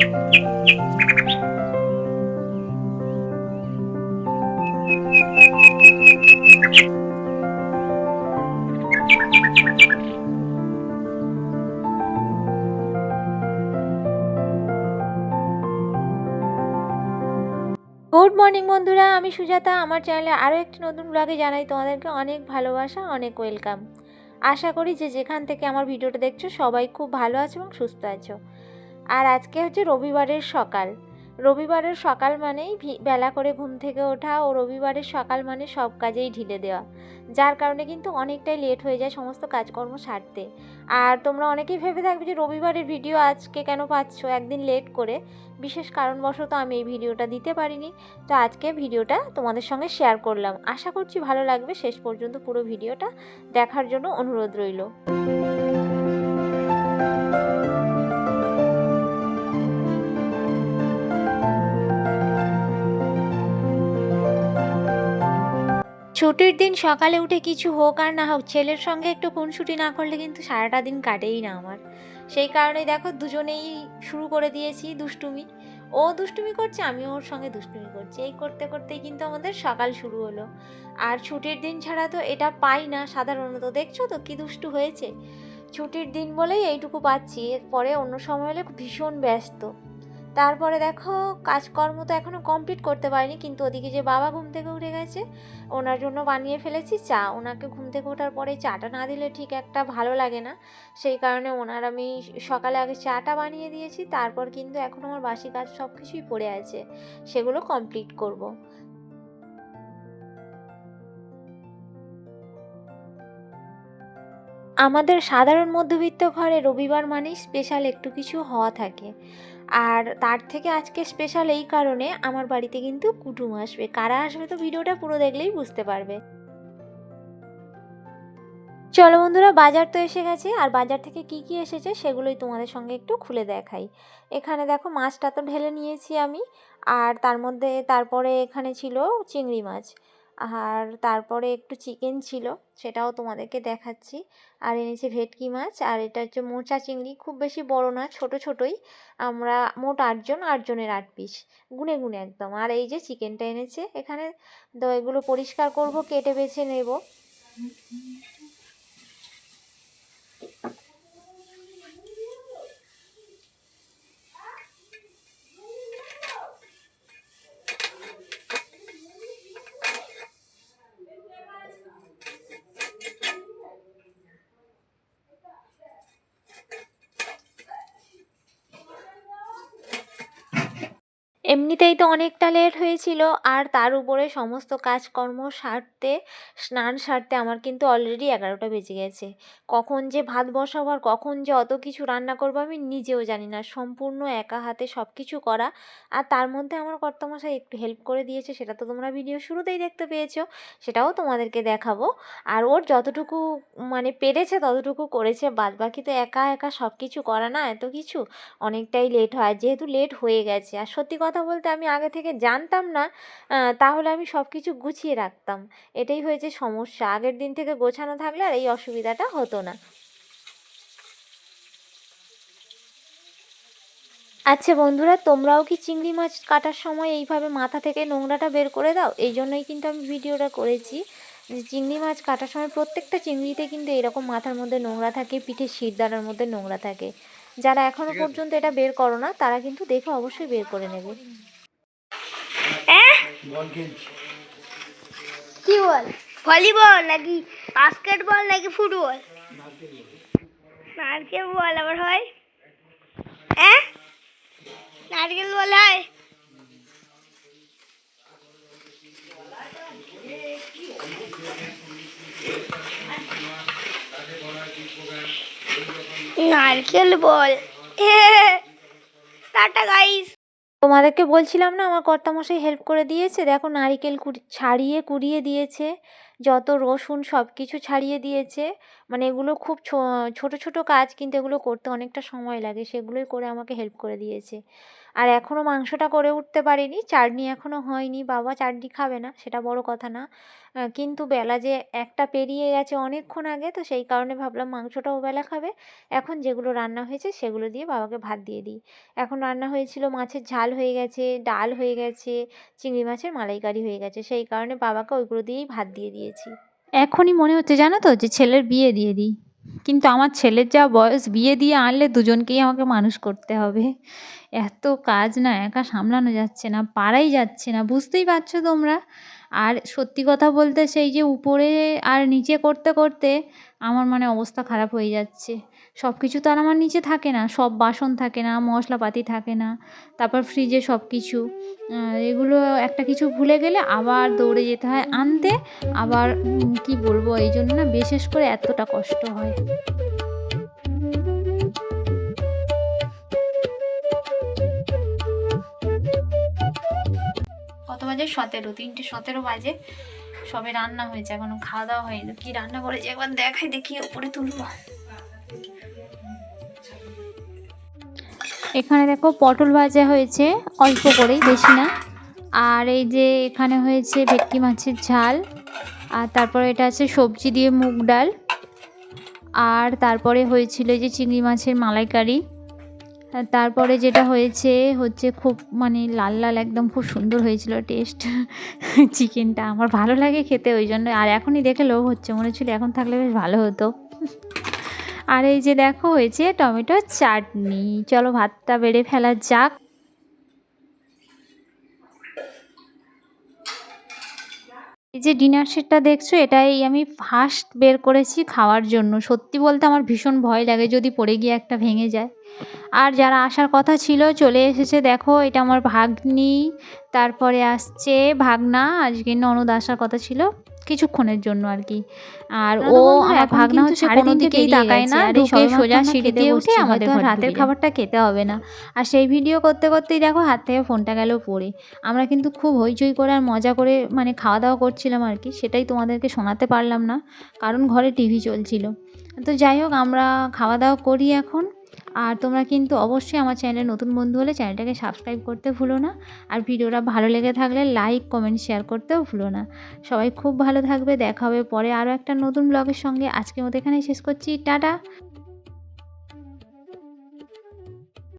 Good morning বন্ধুরা। আমি সুজাতা। আমার চ্যানেলে আরও একটি নতুন ব্লগে জানাই তোমাদেরকে অনেক ভালোবাসা, অনেক ওয়েলকাম আশা করি যে যেখান থেকে আমার ভিডিওটা দেখছ, সবাই খুব ভালো আছো এবং সুস্থ আছো। আর আজকে হচ্ছে রবিবারের সকাল। রবিবারের সকাল মানেই বেলা করে ঘুম থেকে ওঠা ও রবিবারের সকাল মানে সব কাজেই ঢিলে দেওয়া। যার কারণে কিন্তু অনেকটাই লেট হয়ে যায় সমস্ত কাজকর্ম সারতে। আর তোমরা অনেকেই ভেবে থাকবে যে রবিবারের ভিডিও আজকে কেন পাচ্ছ? একদিন লেট করে। বিশেষ কারণবশত আমি এই ভিডিওটা দিতে পারিনি। তো আজকে ভিডিওটা তোমাদের সঙ্গে শেয়ার করলাম। আশা করছি ভালো লাগবে। শেষ পর্যন্ত পুরো ভিডিওটা দেখার জন্য অনুরোধ রইল। ছুটির দিন সকালে উঠে কিছু হোক আর না হোক, ছেলের সঙ্গে একটু খুনসুটি না করলে কিন্তু সারাটা দিন কাটেই না আমার। সেই কারণে দেখো দুজনেই শুরু করে দিয়েছি দুষ্টুমি। ও দুষ্টুমি করছে আমি ওর সঙ্গে দুষ্টুমি করছি। এই করতে করতেই কিন্তু আমাদের সকাল শুরু হলো। আর ছুটির দিন ছাড়া তো এটা পাই না সাধারণত। দেখছ তো কি দুষ্টু হয়েছে? ছুটির দিন বলেই এইটুকু পাচ্ছি। এরপরে অন্য সময় হলে ভীষণ ব্যস্ত। তারপরে দেখো, কাজকর্ম তো এখনও কমপ্লিট করতে পারিনি, কিন্তু ওদিকে যে বাবা ঘুম থেকে উঠে গেছে, ওনার জন্য বানিয়ে ফেলেছি চা। ওনাকে ঘুম থেকে ওঠার পরে চাটা না দিলে ঠিক একটা ভালো লাগে না। সেই কারণে ওনার আমি সকালে আগে চাটা বানিয়ে দিয়েছি, তারপর কিন্তু এখন আমার বাসি কাজ সব কিছুই পড়ে আছে, সেগুলো কমপ্লিট করব। আমাদের সাধারণ মধ্যবিত্ত ঘরে রবিবার মানেই স্পেশাল একটু কিছু হওয়া থাকে। আর তার থেকে আজকে স্পেশাল এই কারণে আমার বাড়িতে কিন্তু কুটুম আসবে। কারা আসবে তো ভিডিওটা পুরো দেখলেই বুঝতে পারবে। চলো বন্ধুরা, বাজার তো এসে গেছে, আর বাজার থেকে কি কি এসেছে সেগুলোই তোমাদের সঙ্গে একটু খুলে দেখাই। এখানে দেখো মাছটা তো ঢেলে নিয়েছি আমি, আর তার মধ্যে তারপরে এখানে ছিল চিংড়ি মাছ। আর তারপরে একটু চিকেন ছিল, সেটাও তোমাদেরকে দেখাচ্ছি। আর এনেছি ভেটকি মাছ, আর এটা হচ্ছে মোচা চিংড়ি, খুব বেশি বড় না, ছোট ছোটই। আমরা মোট আটজন, আটজনের আট পিস গুনে গুনে একদম। আর এই যে চিকেনটা এনেছে, এখানে তো এগুলো পরিষ্কার করব, কেটে বেছে নেব। এমনিতেই তো অনেকটা লেট হয়েছিল, আর তার উপরে সমস্ত কাজকর্ম সারতে, স্নান সারতে আমার কিন্তু অলরেডি এগারোটা বেজে গেছে। কখন যে ভাত বসাবো আর কখন যে অত কিছু রান্না করব আমি নিজেও জানি না। সম্পূর্ণ একা হাতে সব কিছু করা, আর তার মধ্যে আমার কর্তামশাই একটু হেল্প করে দিয়েছে, সেটা তো তোমরা ভিডিও শুরুতেই দেখতে পেয়েছ, সেটাও তোমাদেরকে দেখাবো। আর ওর যতটুকু মানে পেরেছে ততটুকু করেছে বাদ বাকি তো একা একা সব কিছু করা না এত কিছু, অনেকটাই লেট হয়। যেহেতু লেট হয়ে গেছে, আর সত্যি কথা বলতে আমি আগে থেকে জানতাম না তাহলে আমি সব কিছু গুছিয়ে রাখতাম। এটাই হয়েছে সমস্যা। আগের দিন থেকে গোছানো থাকলে আর এই অসুবিধাটা হতো না। আচ্ছা বন্ধুরা, তোমরাও কি চিংড়ি মাছ কাটার সময় এইভাবে মাথা থেকে নোংরাটা বের করে দাও? এই জন্যই কিন্তু আমি ভিডিওটা করেছি যে চিংড়ি মাছ কাটার সময় প্রত্যেকটা চিংড়িতে কিন্তু এরকম মাথার মধ্যে নোংরা থাকে পিঠে শিরদানার মধ্যে নোংরা থাকে। যারা এখনও পর্যন্ত এটা বের করো না তারা কিন্তু দেখে অবশ্যই বের করে নেবে। কি? বল? ভলিবল নাকি বাস্কেটবল নাকি ফুটবল? নারকেল বল আবার হয়। হ্যাঁ নারকেল বল হয়। নারকেল বল টাটা গাইস তোমাদেরকে বলছিলাম না, আমার কর্তামশাই হেল্প করে দিয়েছে। দেখো, নারিকেল ছাড়িয়ে কুড়িয়ে দিয়েছে। যত রসুন সব কিছু ছাড়িয়ে দিয়েছে। মানে এগুলো খুব ছোট ছোট কাজ, কিন্তু এগুলো করতে অনেকটা সময় লাগে। সেগুলোই করে আমাকে হেল্প করে দিয়েছে। আর এখনও মাংসটা করে উঠতে পারিনি। চাটনি এখনও হয়নি। বাবা চাটনি খাবে না, সেটা বড় কথা না। কিন্তু বেলা যে একটা পেরিয়ে গেছে অনেকক্ষণ আগে, তো সেই কারণে ভাবলাম মাংসটাও বেলা খাবে। এখন যেগুলো রান্না হয়েছে, সেগুলো দিয়ে বাবাকে ভাত দিয়ে দিই। এখন রান্না হয়েছিল মাছের ঝাল হয়ে গেছে, ডাল হয়ে গেছে, চিংড়ি মাছের মালাইকারি হয়ে গেছে। সেই কারণে বাবাকে ওইগুলো দিয়েই ভাত দিয়ে দিয়েছি। এখনই মনে হচ্ছে জানো তো যে ছেলের বিয়ে দিয়ে দিই। কিন্তু আমার ছেলের যা বয়স, বিয়ে দিয়ে আনলে দুজনকেই আমাকে মানুষ করতে হবে। এত কাজ না, একা সামলানো যাচ্ছে না, পারাই যাচ্ছে না, বুঝতেই পারছ তোমরা? আর সত্যি কথা বলতে সেই যে উপরে আর নিচে করতে করতে আমার মানে অবস্থা খারাপ হয়ে যাচ্ছে। সব কিছু তো আর আমার নিচে থাকে না, সব বাসন থাকে না, মশলাপাতি থাকে না, তারপর ফ্রিজে সব কিছু এগুলো একটা কিছু ভুলে গেলে আবার দৌড়ে যেতে হয় আনতে, আবার কি বলব, এই জন্য না বিশেষ করে এতটা কষ্ট হয়। কত বাজে? সতেরো, তিনটে সতেরো বাজে। সবে রান্না হয়েছে, এখনও খাওয়া দাওয়া হয়নি। কি রান্না করেছে একবার দেখাই, দেখি ওপরে তুলবো। এখানে দেখো পটল ভাজা হয়েছে, অল্প করেই, বেশি না। আর এই যে এখানে হয়েছে ভেটকি মাছের ঝাল, আর তারপরে এটা আছে সবজি দিয়ে মুগ ডাল, আর তারপরে হয়েছিল যে চিংড়ি মাছের মালাইকারি। তারপরে যেটা হয়েছে, হচ্ছে খুব মানে লাল লাল, একদম খুব সুন্দর হয়েছিল টেস্ট চিকেনটা আমার ভালো লাগে খেতে, ওই জন্য। আর এখনই দেখে লোভ হচ্ছে, মনে হচ্ছিল এখন থাকলে বেশ ভালো হতো। আর এই যে দেখো হয়েছে টমেটো চাটনি। চলো ভাতটা বেড়ে ফেলা যাক। এই যে ডিনার সেটটা দেখছ, এটাই আমি ফার্স্ট বের করেছি খাওয়ার জন্য। সত্যি বলতে আমার ভীষণ ভয় লাগে যদি পড়ে গিয়ে একটা ভেঙে যায়। আর যারা আসার কথা ছিল, চলে এসেছে। দেখো, এটা আমার ভাগ্নি, তারপরে আসছে ভাগনা, আজকে ননদ আসার কথা ছিল। কিছুক্ষণের জন্য আর কি। আর ও আমার ভাগনা হচ্ছে কোনো দিকেই তাকায় না ঢুকে সোজা সিঁড়ি দিয়ে উঠে আমাদের রাতের খাবারটা খেতে হবে না। আর সেই ভিডিও করতে করতেই দেখো হাত থেকে ফোনটা গেল পড়ে। আমরা কিন্তু খুব হইচই করে আর মজা করে মানে খাওয়া দাওয়া করছিলাম আর কি সেটাই তোমাদেরকে শোনাতে পারলাম না কারণ ঘরে টিভি চলছিল। তো যাই হোক আমরা খাওয়া দাওয়া করি এখন। আর তোমরা কিন্তু অবশ্যই আমার চ্যানেলে নতুন বন্ধু হলে চ্যানেলটাকে সাবস্ক্রাইব করতে ভুলো না। আর ভিডিওটা ভালো লেগে থাকলে লাইক, কমেন্ট, শেয়ার করতেও ভুলো না। সবাই খুব ভালো থাকবে, দেখা হবে পরে আরও একটা নতুন ব্লগের সঙ্গে। আজকের মতো এখানে শেষ করছি। টাটা!